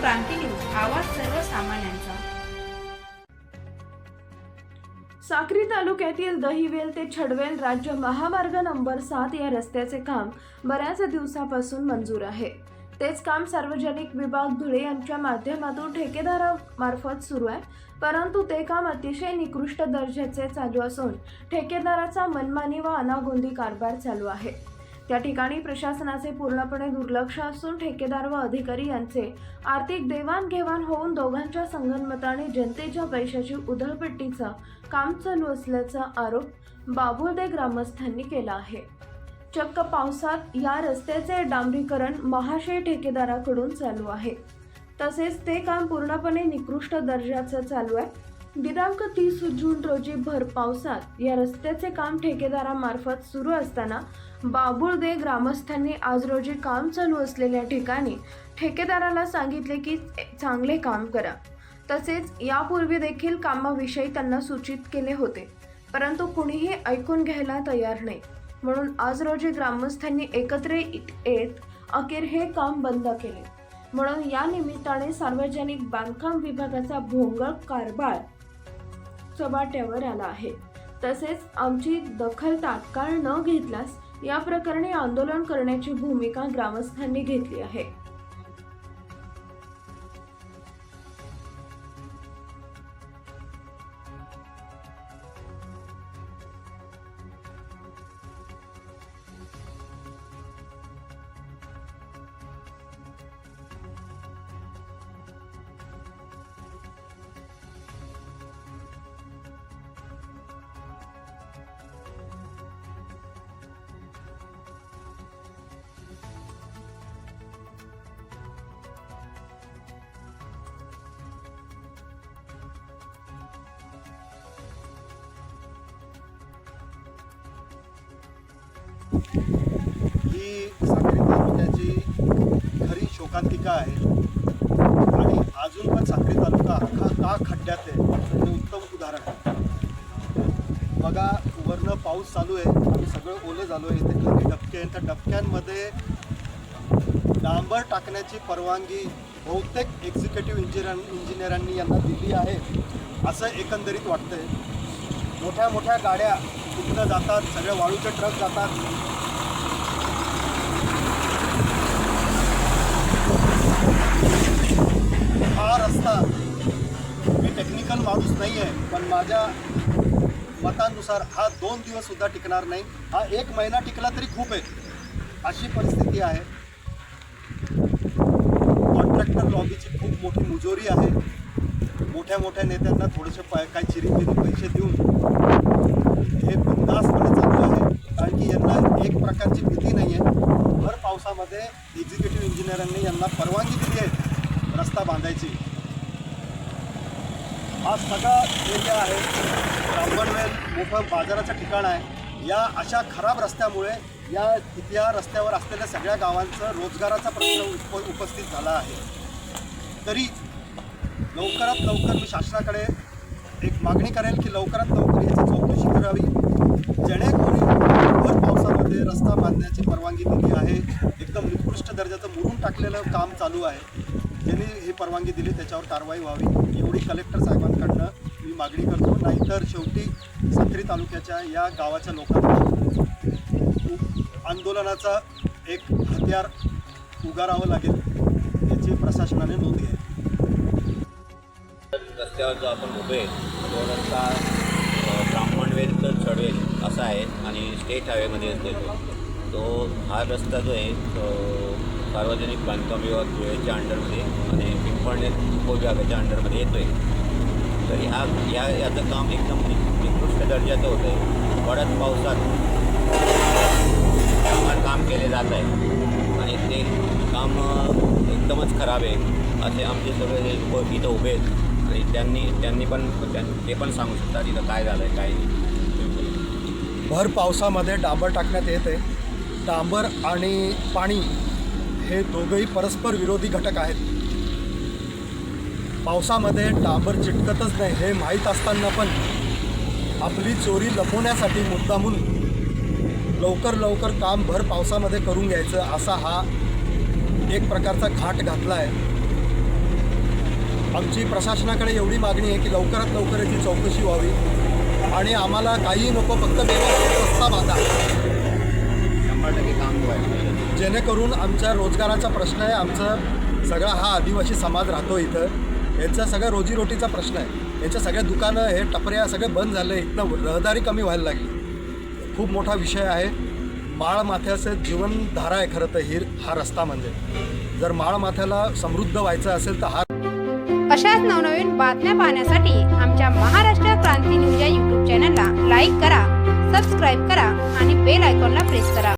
क्रांती news आवाज सर्वसामान्यांचा. साक्री तालुक्यातील दहिवेल ते छडवेल राज्य महामार्ग नंबर सात या रस्त्याचे काम बऱ्याच दिवसापासून मंजूर आहे. तेच काम सार्वजनिक विभाग धुळे यांच्या माध्यमातून ठेकेदारामार्फत सुरू आहे. परंतु ते काम अतिशय निकृष्ट दर्जाचे चालू असून ठेकेदाराचा मनमानी व अनागोंदी कारभार चालू आहे. त्या ठिकाणी प्रशासनाचे पूर्णपणे दुर्लक्ष असून ठेकेदार व अधिकारी यांचे आर्थिक देवाणघेवाण होऊन दोघांच्या संगनमताने जनतेच्या पैशाची उधळपट्टीचं काम चालू असल्याचा आरोप बाबुर्दे ग्रामस्थांनी केला आहे. चक्क पावसात या रस्त्याचे डांबरीकरण महाशय ठेकेदाराकडून चालू आहे. तसेच ते काम पूर्णपणे निकृष्ट दर्जाचं चालू आहे. दिनांक तीस जून रोजी भर पावसात या रस्त्याचे काम ठेकेदारामार्फत सुरू असताना बाबुळदे ग्रामस्थांनी आज रोजी काम चालू असलेल्या ठिकाणी ठेकेदाराला सांगितले की चांगले काम करा. तसेच यापूर्वी देखील कामाविषयी त्यांना सूचित केले होते परंतु कुणीही ऐकून घ्यायला तयार नाही. म्हणून आज रोजी ग्रामस्थांनी एकत्र येत अखेर हे काम बंद केले. म्हणून या निमित्ताने सार्वजनिक बांधकाम विभागाचा भोंगळ कारभार चबाट्यावर आला आहे. तसेच आमची दखल तात्काळ न घेतल्यास या प्रकरणी आंदोलन करण्याची भूमिका ग्रामस्थांनी घेतली आहे. ही साक्री तालुक्याची खरी शोकांतिका आहे. आणि अजून पण साक्री तालुका हा का खड्ड्यात आहे हे उत्तम उदाहरण आहे. बघा वरनं पाऊस चालू आहे आम्ही सगळं ओलं झालो आहे इथे खाली डबके आहेत त्या डबक्यांमध्ये डांबर टाकण्याची परवानगी बहुतेक एक्झिक्युटिव्ह इंजिनियर इंजिनियरांनी यांना दिली आहे असं एकंदरीत वाटतंय. मोठ्या मोठ्या गाड्या तिथनं जातात सगळ्या वाळूचे ट्रक जातात हा रस्ता मी टेक्निकल माणूस नाही आहे पण माझ्या मतानुसार हा दोन दिवससुद्धा टिकणार नाही. हा एक महिना टिकला तरी खूप आहे. अशी परिस्थिती आहे. कॉन्ट्रॅक्टर लॉबीची खूप मोठी मुजोरी आहे. मोठ्या मोठ्या नेत्यांना थोडेसे पै काही चिरीचिरी पैसे देऊन हे बिंदासपणे चालू आहे. कारण की यांना एक प्रकारची भीती नाही आहे भर पावसामध्ये एक्झिक्युटिव्ह इंजिनियरांनी यांना परवानगी दिली आहे. रस्ता बांधायची. हा सगळा एरिया आहे. ब्राह्मणवेल मोठं बाजाराचं ठिकाण आहे. या अशा खराब रस्त्यामुळे या इथल्या रस्त्यावर असलेल्या सगळ्या गावांचं रोजगाराचा प्रश्न उप उपस्थित झाला आहे. तरी लवकरात लवकर मी शासनाकडे एक मागणी करेल की लवकरात लवकर याची चौकशी करावी. जेणेकरून भर पावसामध्ये रस्ता बांधण्याची परवानगी दिली आहे. एकदम निकृष्ट दर्जाचं मुरून टाकलेलं काम चालू आहे. ज्यांनी ही परवानगी दिली त्याच्यावर कारवाई व्हावी एवढी कलेक्टर साहेबांकडनं मी मागणी करतो. नाहीतर शेवटी साक्री तालुक्याच्या या गावाच्या लोकांना आंदोलनाचा एक हत्यार उगारावं लागेल याची प्रशासनाने नोंद घ्यावी. रस्त्यावर जो आपण उभे आहे, तो रस्ता ब्राह्मणवेल तर चढवेल असा आहे आणि स्टेट हायवेमध्ये येतो तो. हा रस्ता जो आहे सार्वजनिक बांधकाम विभाग धुळेच्या अंडरमध्ये आणि पिंपळणे उपविभागाच्या अंडरमध्ये येतो आहे तर ह्या या याचं काम एकदम निकृष्ट दर्जाचं होतं आहे पडत पावसात काम केले जात आहे. आणि ते काम एकदमच खराब आहे असे आमचे सगळे लोक इथं उभे आहेत. आणि त्यांनी त्यांनी पण ते पण सांगू शकतात इथं काय झालं आहे काय नाही. भर पावसामध्ये डांबर टाकण्यात येत आहे डांबर आणि पाणी हे दोघंही परस्पर विरोधी घटक आहेत. पावसामध्ये डांबर चिटकतच नाही हे माहीत असताना पण आपली चोरी लपवण्यासाठी मुद्दामून लवकर लवकर काम भर पावसामध्ये करून घ्यायचं असा हा एक प्रकारचा घाट घातला आहे आमची प्रशासनाकडे एवढी मागणी आहे की लवकरात लवकर याची चौकशी व्हावी. आणि आम्हाला काही नको फक्त व्यवस्थित रस्ता बांधा. टक्के जेणेकरून आमच्या रोजगाराचा प्रश्न आहे आमचं सगळा हा आदिवासी समाज राहतो इथं. यांचा सगळ्या रोजीरोटीचा प्रश्न आहे. यांच्या सगळ्या दुकानं हे टपऱ्या सगळे बंद झाले इथनं रहदारी कमी व्हायला लागली. खूप मोठा विषय आहे. माळमाथ्याचं जीवनधारा आहे खरं तर हिर हा रस्ता म्हणजे. जर माळमाथ्याला समृद्ध व्हायचं असेल तर हा अशाच नवनवीन बातम्या पाहण्यासाठी आमच्या महाराष्ट्र क्रांती न्यूज या यूट्यूब चॅनलला लाईक करा सबस्क्राईब करा आणि बेल आयकॉनला प्रेस करा.